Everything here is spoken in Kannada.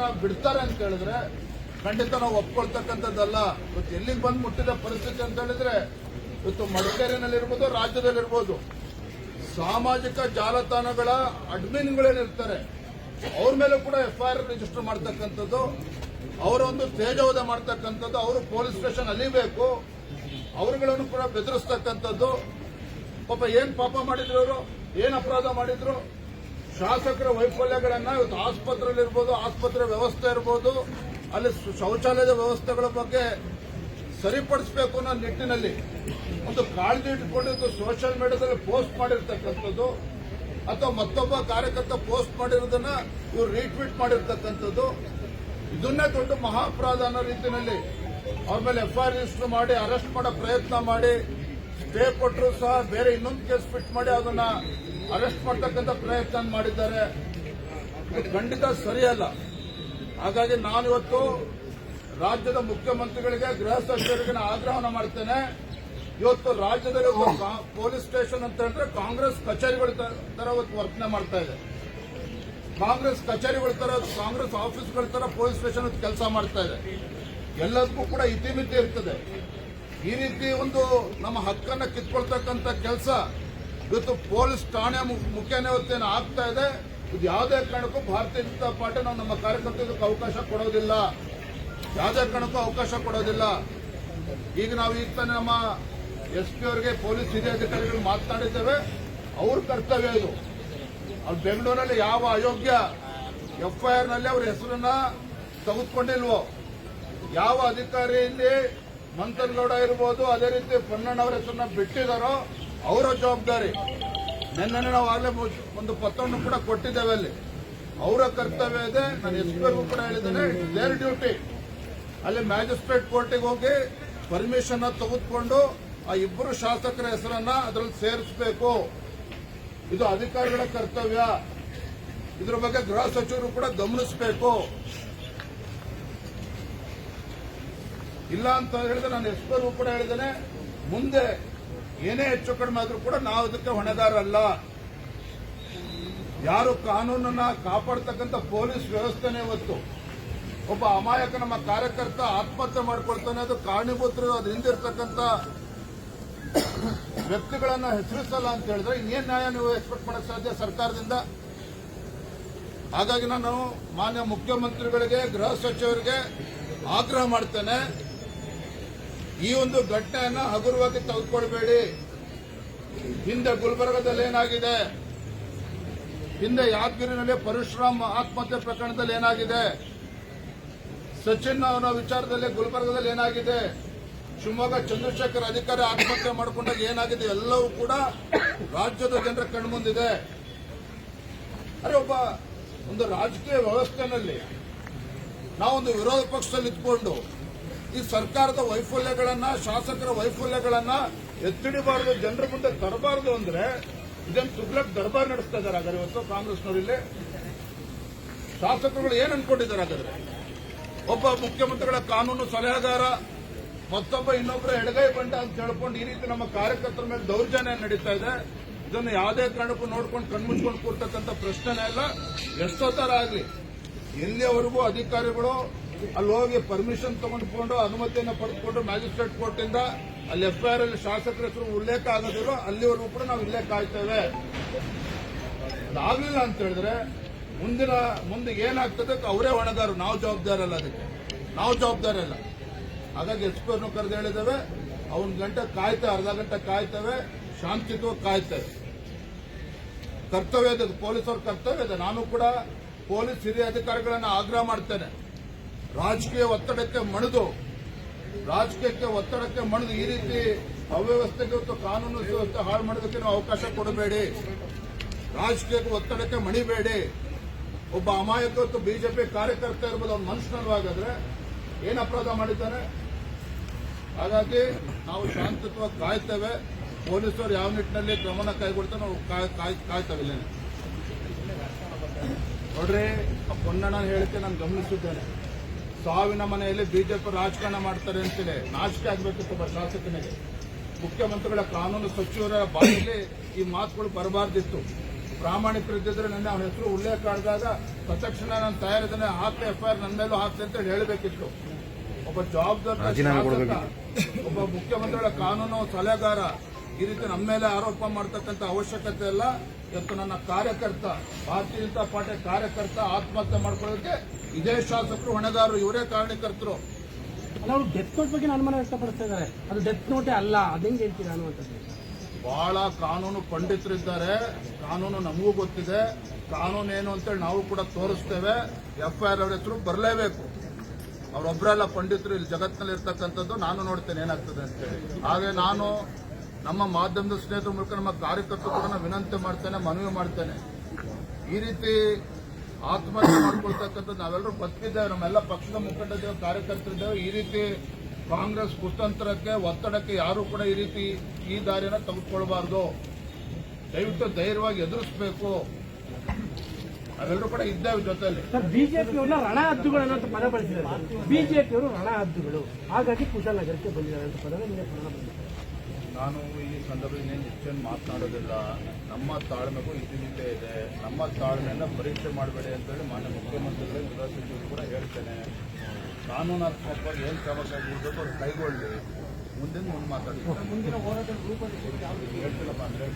ಅವ್ರನ್ನ ಬಿಡ್ತಾರೆ ಅಂತ ಹೇಳಿದ್ರೆ ಖಂಡಿತ ನಾವು ಒಪ್ಕೊಳ್ತಕ್ಕಂಥದ್ದಲ್ಲ. ಇವತ್ತು ಎಲ್ಲಿಗೆ ಬಂದು ಮುಟ್ಟಿದ ಪರಿಸ್ಥಿತಿ ಅಂತ ಹೇಳಿದ್ರೆ, ಇವತ್ತು ಮಡಿಕೇರಿನಲ್ಲಿರ್ಬೋದು, ರಾಜ್ಯದಲ್ಲಿರ್ಬೋದು. ಸಾಮಾಜಿಕ ಜಾಲತಾಣಗಳ ಅಡ್ಮಿನ್ಗಳೇನಿರ್ತಾರೆ ಅವ್ರ ಮೇಲೆ ಕೂಡ ಎಫ್ಐಆರ್ ರಿಜಿಸ್ಟರ್ ಮಾಡ್ತಕ್ಕಂಥದ್ದು. ಅವರ ಒಂದು ತೇಜೋವಧ ಮಾಡ್ತಕ್ಕಂಥದ್ದು. ಅವರು ಪೊಲೀಸ್ ಸ್ಟೇಷನ್ ಅಲಿಬೇಕು ಅವರುಗಳನ್ನು ಕೂಡ ಬೆದರಿಸ್ತಕ್ಕಂಥದ್ದು. ಪಾಪ ಏನ್ ಪಾಪ ಮಾಡಿದ್ರು ಅವರು? ಏನ್ ಅಪರಾಧ ಮಾಡಿದ್ರು? ಶಾಸಕರ ವೈಫಲ್ಯಗಳನ್ನ ಇವತ್ತು ಆಸ್ಪತ್ರೆಯಲ್ಲಿ ಇರ್ಬೋದು ಆಸ್ಪತ್ರೆ ವ್ಯವಸ್ಥೆ ಇರ್ಬೋದು, ಅಲ್ಲಿ ಶೌಚಾಲಯದ ವ್ಯವಸ್ಥೆಗಳ ಬಗ್ಗೆ ಸರಿಪಡಿಸಬೇಕು ಅನ್ನೋ ನಿಟ್ಟಿನಲ್ಲಿ ಒಂದು ಕಾಳಜಿ ಇಟ್ಕೊಂಡಿದ್ದು ಸೋಷಿಯಲ್ ಮೀಡಿಯಾದಲ್ಲಿ ಪೋಸ್ಟ್ ಮಾಡಿರ್ತಕ್ಕಂಥದ್ದು, ಅಥವಾ ಮತ್ತೊಬ್ಬ ಕಾರ್ಯಕರ್ತ ಪೋಸ್ಟ್ ಮಾಡಿರೋದನ್ನ ಇವರು ರೀಟ್ವೀಟ್ ಮಾಡಿರ್ತಕ್ಕಂಥದ್ದು, ಇದನ್ನೇ ದೊಡ್ಡ ಮಹಾಪರಾಧ ಅನ್ನೋ ರೀತಿಯಲ್ಲಿ ಅವ್ರ ಮೇಲೆ ಎಫ್ಐಆರ್ ರಿಜಿಸ್ಟರ್ ಮಾಡಿ ಅರೆಸ್ಟ್ ಮಾಡೋ ಪ್ರಯತ್ನ ಮಾಡಿ ಸ್ಟೇ ಕೊಟ್ಟರು ಸಹ ಬೇರೆ ಇನ್ನೊಂದು ಕೇಸ್ ಫಿಟ್ ಮಾಡಿ, ಅದನ್ನ ಅರೆಸ್ಟ್ ಮಾಡ್ತಕ್ಕಂಥ ಪ್ರಯತ್ನ ಮಾಡಿದ್ದಾರೆ. ಖಂಡಿತ ಸರಿಯಲ್ಲ. ಹಾಗಾಗಿ ನಾನಿವತ್ತು ರಾಜ್ಯದ ಮುಖ್ಯಮಂತ್ರಿಗಳಿಗೆ, ಗೃಹ ಸಚಿವರಿಗೆ ಆಗ್ರಹನ ಮಾಡ್ತೇನೆ. ಇವತ್ತು ರಾಜ್ಯದಲ್ಲಿ ಪೊಲೀಸ್ ಸ್ಟೇಷನ್ ಅಂತ ಹೇಳಿದ್ರೆ ಕಾಂಗ್ರೆಸ್ ಕಚೇರಿಗಳ ತರ ಇವತ್ತು ವರ್ತನೆ ಮಾಡ್ತಾ ಇದೆ. ಕಾಂಗ್ರೆಸ್ ಕಚೇರಿಗಳ ತರ, ಕಾಂಗ್ರೆಸ್ ಆಫೀಸ್ಗಳ ತರ ಪೊಲೀಸ್ ಸ್ಟೇಷನ್ ಕೆಲಸ ಮಾಡ್ತಾ ಇದೆ. ಎಲ್ಲದಕ್ಕೂ ಕೂಡ ಇತಿಮಿತಿ ಇರ್ತದೆ. ಈ ರೀತಿ ಒಂದು ನಮ್ಮ ಹಕ್ಕನ್ನು ಕಿತ್ಕೊಳ್ತಕ್ಕಂಥ ಕೆಲಸ ಇವತ್ತು ಪೊಲೀಸ್ ಠಾಣೆ ಮುಖ್ಯ ನಿವೃತ್ತಿಯನ್ನು ಇವತ್ತೇನು ಆಗ್ತಾ ಇದೆ. ಇದು ಯಾವುದೇ ಕಾರಣಕ್ಕೂ ಭಾರತೀಯ ಜನತಾ ಪಾರ್ಟಿ ನಾವು ನಮ್ಮ ಕಾರ್ಯಕರ್ತರಿಗೆ ಅವಕಾಶ ಕೊಡೋದಿಲ್ಲ. ಯಾವುದೇ ಕಾರಣಕ್ಕೂ ಅವಕಾಶ ಕೊಡೋದಿಲ್ಲ. ಈಗ ನಾವು ಈಗ ತಾನೇ ನಮ್ಮ ಎಸ್ ಪಿ ಅವರಿಗೆ, ಪೊಲೀಸ್ ಹಿರಿಯ ಅಧಿಕಾರಿಗಳು ಮಾತನಾಡಿದ್ದೇವೆ ಅವ್ರ ಕರ್ತವ್ಯ ಇದು. ಅವ್ರು ಬೆಂಗಳೂರಲ್ಲಿ ಯಾವ ಅಯೋಗ್ಯ ಎಫ್ಐಆರ್ನಲ್ಲಿ ಅವ್ರ ಹೆಸರನ್ನ ತೆಗೆದುಕೊಂಡಿಲ್ವೋ, ಯಾವ ಅಧಿಕಾರಿಯಲ್ಲಿ ಮಂತನಗೌಡ ಇರ್ಬೋದು, ಅದೇ ರೀತಿ ಪೊನ್ನಣ್ಣವ್ರ ಹೆಸರನ್ನ ಬಿಟ್ಟಿದಾರೋ ಅವರ ಜವಾಬ್ದಾರಿ. ನಿನ್ನೆ ನಾವು ಆಗಲೇ ಒಂದು ಪತ್ರವನ್ನು ಕೂಡ ಕೊಟ್ಟಿದ್ದೇವೆ ಅಲ್ಲಿ. ಅವರ ಕರ್ತವ್ಯ ಇದೆ, ನಾನು ಎಸ್ ಕೂಡ ಹೇಳಿದ್ದೇನೆ ದೇರ್ ಡ್ಯೂಟಿ. ಅಲ್ಲಿ ಮ್ಯಾಜಿಸ್ಟ್ರೇಟ್ ಕೋರ್ಟಿಗೆ ಹೋಗಿ ಪರ್ಮಿಷನ್ ತೆಗೆದುಕೊಂಡು ಆ ಇಬ್ಬರು ಶಾಸಕರ ಹೆಸರನ್ನ ಅದರಲ್ಲಿ ಸೇರಿಸಬೇಕು. ಇದು ಅಧಿಕಾರಿಗಳ ಕರ್ತವ್ಯ. ಇದ್ರ ಬಗ್ಗೆ ಗೃಹ ಸಚಿವರು ಕೂಡ ಗಮನಿಸಬೇಕು. ಇಲ್ಲ ಅಂತ ಹೇಳಿದ್ರೆ ನಾನು ಎಸ್ಪರ್ಗೂ ಕೂಡ ಹೇಳಿದ್ದೇನೆ. ಮುಂದೆ ಏನೇ ಹೆಚ್ಚು ಕಡಿಮೆ ಆದರೂ ಕೂಡ ನಾವು ಅದಕ್ಕೆ ಹೊಣೆಗಾರಲ್ಲ ಯಾರು ಕಾನೂನನ್ನ ಕಾಪಾಡ್ತಕ್ಕಂಥ ಪೊಲೀಸ್ ವ್ಯವಸ್ಥೆನೇ ಇವತ್ತು ಒಬ್ಬ ಅಮಾಯಕ ನಮ್ಮ ಕಾರ್ಯಕರ್ತ ಆತ್ಮಹತ್ಯೆ ಮಾಡ್ಕೊಳ್ತಾನೆ, ಅದು ಕಾರಣೀಭೂತರು ಅದ್ರ ಹಿಂದಿರ್ತಕ್ಕಂಥ ವ್ಯಕ್ತಿಗಳನ್ನ ಹೆಸರಿಸಲ್ಲ ಅಂತ ಹೇಳಿದ್ರೆ ಇನ್ನೇನ್ ನ್ಯಾಯ ನೀವು ಎಕ್ಸ್ಪೆಕ್ಟ್ ಮಾಡಕ್ ಸಾಧ್ಯ ಸರ್ಕಾರದಿಂದ? ಹಾಗಾಗಿ ನಾನು ಮಾನ್ಯ ಮುಖ್ಯಮಂತ್ರಿಗಳಿಗೆ, ಗೃಹ ಸಚಿವರಿಗೆ ಆಗ್ರಹ ಮಾಡ್ತೇನೆ. ಈ ಒಂದು ಘಟನೆಯನ್ನ ಹಗುರವಾಗಿ ತೆಗೆದುಕೊಳ್ಬೇಡಿ. ಹಿಂದೆ ಗುಲ್ಬರ್ಗದಲ್ಲಿ ಏನಾಗಿದೆ? ಹಿಂದೆ ಯಾದಗಿರಿನಲ್ಲಿ ಪರಶುರಾಮ್ ಆತ್ಮಹತ್ಯೆ ಪ್ರಕರಣದಲ್ಲಿ ಏನಾಗಿದೆ? ಸಚಿನ್ ಅವರ ವಿಚಾರದಲ್ಲಿ ಗುಲ್ಬರ್ಗದಲ್ಲಿ ಏನಾಗಿದೆ? ಶಿವಮೊಗ್ಗ ಚಂದ್ರಶೇಖರ್ ಅಧಿಕಾರಿ ಆತ್ಮಹತ್ಯೆ ಮಾಡಿಕೊಂಡಾಗ ಏನಾಗಿದೆ? ಎಲ್ಲವೂ ಕೂಡ ರಾಜ್ಯದ ಜನರ ಕಣ್ಮುಂದಿದೆ. ಅರೆ ಒಬ್ಬ ಒಂದು ರಾಜಕೀಯ ವ್ಯವಸ್ಥೆನಲ್ಲಿ ನಾವೊಂದು ವಿರೋಧ ಪಕ್ಷದಲ್ಲಿ ಇದ್ಕೊಂಡು ಈ ಸರ್ಕಾರದ ವೈಫಲ್ಯಗಳನ್ನ, ಶಾಸಕರ ವೈಫಲ್ಯಗಳನ್ನ ಎತ್ತಿಡಿಬಾರದು, ಜನರ ಮುಂದೆ ತರಬಾರದು ಅಂದ್ರೆ ಇದನ್ನು ತುಗ್ಲಕ್ ದರ್ಬಾರ್ ನಡೆಸ್ತಾ ಇದ್ದಾರೆ ಹಾಗಾದ್ರೆ ಇವತ್ತು ಕಾಂಗ್ರೆಸ್ನವರು ಇಲ್ಲಿ. ಶಾಸಕರುಗಳು ಏನ್ ಅನ್ಕೊಂಡಿದ್ದಾರೆ ಹಾಗಾದ್ರೆ? ಒಬ್ಬ ಮುಖ್ಯಮಂತ್ರಿಗಳ ಕಾನೂನು ಸಲಹೆಗಾರ, ಮತ್ತೊಬ್ಬ ಇನ್ನೊಬ್ಬರ ಎಡಗೈ ಬಂಡ ಅಂತ ಹೇಳ್ಕೊಂಡು ಈ ರೀತಿ ನಮ್ಮ ಕಾರ್ಯಕರ್ತರ ಮೇಲೆ ದೌರ್ಜನ್ಯ ನಡೀತಾ ಇದೆ. ಇದನ್ನು ಯಾವುದೇ ಕಾರಣಕ್ಕೂ ನೋಡ್ಕೊಂಡು ಕಣ್ಮುಚ್ಕೊಂಡು ಕೂರ್ತಕ್ಕಂಥ ಪ್ರಶ್ನೆನೇ ಇಲ್ಲ. ಎಷ್ಟೋ ಥರ ಆಗಲಿ, ಎಲ್ಲಿಯವರೆಗೂ ಅಧಿಕಾರಿಗಳು ಅಲ್ಲಿ ಹೋಗಿ ಪರ್ಮಿಷನ್ ತಗೊಂಡ್ಕೊಂಡು ಅನುಮತಿಯನ್ನು ಪಡೆದುಕೊಂಡು ಮ್ಯಾಜಿಸ್ಟ್ರೇಟ್ ಕೋರ್ಟ್ ಇಂದ ಅಲ್ಲಿ ಎಫ್ಐಆರ್ ಅಲ್ಲಿ ಶಾಸಕರ ಹೆಸರು ಉಲ್ಲೇಖ ಆಗೋದಿರೋ ಅಲ್ಲಿವರೆಗೂ ಕೂಡ ನಾವು ಇಲ್ಲೇ ಕಾಯ್ತೇವೆ. ಅದಾಗ್ಲಿಲ್ಲ ಅಂತ ಹೇಳಿದ್ರೆ ಮುಂದಿನ ಮುಂದೆ ಏನಾಗ್ತದೆ ಅವರೇ ಹೊಣೆಗಾರರು, ನಾವು ಜವಾಬ್ದಾರಿ ಅಲ್ಲ ಅದಕ್ಕೆ. ನಾವು ಜವಾಬ್ದಾರಿ ಅಲ್ಲ. ಹಾಗಾಗಿ ಎಸ್ ಪಿ ಅವ್ರನ್ನೂ ಕರೆದು ಹೇಳಿದ್ದೇವೆ. ಅವನ್ ಗಂಟೆ ಕಾಯ್ತೇವೆ ಅರ್ಧ ಗಂಟೆ ಕಾಯ್ತೇವೆ. ಶಾಂತಿಯುತವಾಗಿ ಕಾಯ್ತೇವೆ. ಕರ್ತವ್ಯ ಇದೆ ಪೊಲೀಸವ್ರ ಕರ್ತವ್ಯ ಇದೆ. ನಾನು ಕೂಡ ಪೊಲೀಸ್ ಹಿರಿಯ ಅಧಿಕಾರಿಗಳನ್ನ ಆಗ್ರಹ ಮಾಡ್ತೇನೆ. ರಾಜಕೀಯ ಒತ್ತಡಕ್ಕೆ ಮಣಿದು, ರಾಜಕೀಯಕ್ಕೆ ಒತ್ತಡಕ್ಕೆ ಮಣಿದು ಈ ರೀತಿ ಅವ್ಯವಸ್ಥೆಗೆ ಮತ್ತು ಕಾನೂನು ಸುವ್ಯವಸ್ಥೆ ಹಾಳು ಮಾಡೋದಕ್ಕೆ ನಾವು ಅವಕಾಶ ಕೊಡಬೇಡಿ. ರಾಜಕೀಯಕ್ಕೆ ಒತ್ತಡಕ್ಕೆ ಮಣಿಬೇಡಿ. ಒಬ್ಬ ಅಮಾಯಕ ಮತ್ತು ಬಿಜೆಪಿ ಕಾರ್ಯಕರ್ತ ಇರ್ಬೋದು, ಅವ್ನ ಮನುಷ್ಯನಲ್ವಾಗಾದ್ರೆ ಏನು ಅಪರಾಧ ಮಾಡಿದ್ದಾರೆ ಹಾಗಾಗಿ ನಾವು ಶಾಂತಿಯುತವಾಗಿ ಕಾಯ್ತೇವೆ. ಪೊಲೀಸರು ಯಾವ ನಿಟ್ಟಿನಲ್ಲಿ ಕ್ರಮನ ಕೈಗೊಳ್ತಾರೆ ನಾವು ಕಾಯ್- ಕಾಯ್- ಕಾಯ್ತೇವೆ ನೋಡ್ರಿ, ಆ ಪೊನ್ನಣ್ಣ ಹೇಳಿಕೆ ನಾನು ಗಮನಿಸಿದ್ದೇನೆ. ಸಾವಿನ ಮನೆಯಲ್ಲಿ ಬಿಜೆಪಿ ರಾಜಕಾರಣ ಮಾಡ್ತಾರೆ ಅಂತೇಳಿ ನಾಚಿಕೆ ಆಗ್ಬೇಕಿತ್ತು ಒಬ್ಬ ಶಾಸಕನಿಗೆ ಮುಖ್ಯಮಂತ್ರಿಗಳ ಕಾನೂನು ಸಚಿವರ ಬಾಯಲ್ಲಿ ಈ ಮಾತುಗಳು ಬರಬಾರ್ದಿತ್ತು. ಪ್ರಾಮಾಣಿಕರಿದ್ದರೆ ನನ್ನ ಅವನ ಹೆಸರು ಉಲ್ಲೇಖ ಆಡಿದಾಗ ತಕ್ಷಣ ನಾನು ತಯಾರಿದ್ದೇನೆ ಹಾಕ್ಲಿ ಎಫ್ಐಆರ್ ನನ್ನ ಮೇಲೂ ಹಾಕ್ಲಿ ಅಂತ ಹೇಳಿ ಹೇಳಬೇಕಿತ್ತು. ಒಬ್ಬ ಜವಾಬ್ದಾರಿ ಒಬ್ಬ ಮುಖ್ಯಮಂತ್ರಿಗಳ ಕಾನೂನು ಸಲಹೆಗಾರ ಈ ರೀತಿ ನಮ್ಮ ಮೇಲೆ ಆರೋಪ ಮಾಡ್ತಕ್ಕಂಥ ಅವಶ್ಯಕತೆ ಇಲ್ಲ. ಇವತ್ತು ನನ್ನ ಕಾರ್ಯಕರ್ತ ಭಾರತೀಯ ಜನತಾ ಪಾರ್ಟಿ ಕಾರ್ಯಕರ್ತ ಆತ್ಮಹತ್ಯೆ ಮಾಡ್ಕೊಳ್ಳೋಕೆ ಇದೇ ಶಾಸಕರು ಹೊಣೆಗಾರರು ಇವರೇ ಕಾರಣಕರ್ತರು. ಅವರು ಡೆತ್ ನೋಟ್ ಬಗ್ಗೆ ಅನುಮಾನ ವ್ಯಕ್ತಪಡಿಸ್ತಾ ಇದ್ದಾರೆ. ಅದು ಡೆತ್ ನೋಟೇ ಅಲ್ಲ ಅದಂಗೆ ಹೇಳ್ತೀರಾ ಅನ್ನುವಂಥದ್ದು ಬಹಳ ಕಾನೂನು ಪಂಡಿತರಿದ್ದಾರೆ ಕಾನೂನು ನಮಗೂ ಗೊತ್ತಿದೆ. ಕಾನೂನು ಏನು ಅಂತೇಳಿ ನಾವು ಕೂಡ ತೋರಿಸ್ತೇವೆ. ಎಫ್ ಐ ಆರ್ ಅವ್ರ ಹೆಸರು ಬರಲೇಬೇಕು. ಅವರೊಬ್ಬರೆಲ್ಲ ಪಂಡಿತರು ಇಲ್ಲಿ ಜಗತ್ತಿನಲ್ಲಿ ಇರ್ತಕ್ಕಂಥದ್ದು ನಾನು ನೋಡ್ತೇನೆ ಏನಾಗ್ತದೆ ಅಂತೇಳಿ ಹಾಗೆ ನಾನು ನಮ್ಮ ಮಾಧ್ಯಮದ ಸ್ನೇಹಿತರ ಮೂಲಕ ನಮ್ಮ ಕಾರ್ಯಕರ್ತರು ಕೂಡ ವಿನಂತಿ ಮಾಡ್ತೇನೆ, ಮನವಿ ಮಾಡ್ತೇನೆ. ಈ ರೀತಿ ಆತ್ಮಹತ್ಯೆ ಮಾಡ್ಕೊಳ್ತಕ್ಕಂಥದ್ದು ನಾವೆಲ್ಲರೂ ಬದುಕಿದ್ದೇವೆ, ನಮ್ಮೆಲ್ಲ ಪಕ್ಷದ ಮುಖಂಡದ್ದೇವೆ ಕಾರ್ಯಕರ್ತರಿದ್ದೇವೆ. ಈ ರೀತಿ ಕಾಂಗ್ರೆಸ್ ಕುತಂತ್ರಕ್ಕೆ, ಒತ್ತಡಕ್ಕೆ ಯಾರು ಕೂಡ ಈ ರೀತಿ ಈ ದಾರಿಯನ್ನು ತೆಗೆದುಕೊಳ್ಬಾರ್ದು. ದಯವಿಟ್ಟು ಧೈರ್ಯವಾಗಿ ಎದುರಿಸಬೇಕು. ನಾವೆಲ್ಲರೂ ಕೂಡ ಇದ್ದೇವೆ ಜೊತೆಯಲ್ಲಿ. ಬಿಜೆಪಿ ರಣ ಹದ್ದುಗಳು ಅನ್ನೋ ಪದ ಬಳಸಿದ್ದಾರೆ. ಬಿಜೆಪಿಯವರು ರಣ ಹದ್ದುಗಳು. ಹಾಗಾಗಿ ಕುಶಾಲನಗರಕ್ಕೆ ಬಂದಿದ್ದಾರೆ ಅಂತ ಪದ ನಾನು ಈ ಸಂದರ್ಭದಲ್ಲಿ ಏನು ಹೆಚ್ಚೇನು ಮಾತನಾಡೋದಿಲ್ಲ. ನಮ್ಮ ತಾಳ್ಮೆಗೂ ಇತಿಮಿತೆ ಇದೆ. ನಮ್ಮ ತಾಳ್ಮೆಯನ್ನು ಪರೀಕ್ಷೆ ಮಾಡಬೇಡಿ ಅಂತೇಳಿ ಮಾನ್ಯ ಮುಖ್ಯಮಂತ್ರಿಗಳು ಗೃಹ ಸಚಿವರು ಕೂಡ ಹೇಳ್ತೇನೆ. ಕಾನೂನಾತ್ಮಕವಾಗಿ ಏನು ಕ್ರಮ ಕೈಗೊಳ್ಳಬೇಕು ಅದು ಕೈಗೊಳ್ಳಿ. ಮುಂದಿನ ಮುಂದೆ ಮಾತಾಡ್ತೀನಿ. ಮುಂದಿನ ಹೋರಾಟದ ರೂಪದಲ್ಲಿ ಹೇಳ್ತಿಲ್ಲಪ್ಪ ಅಂದ್ರೆ.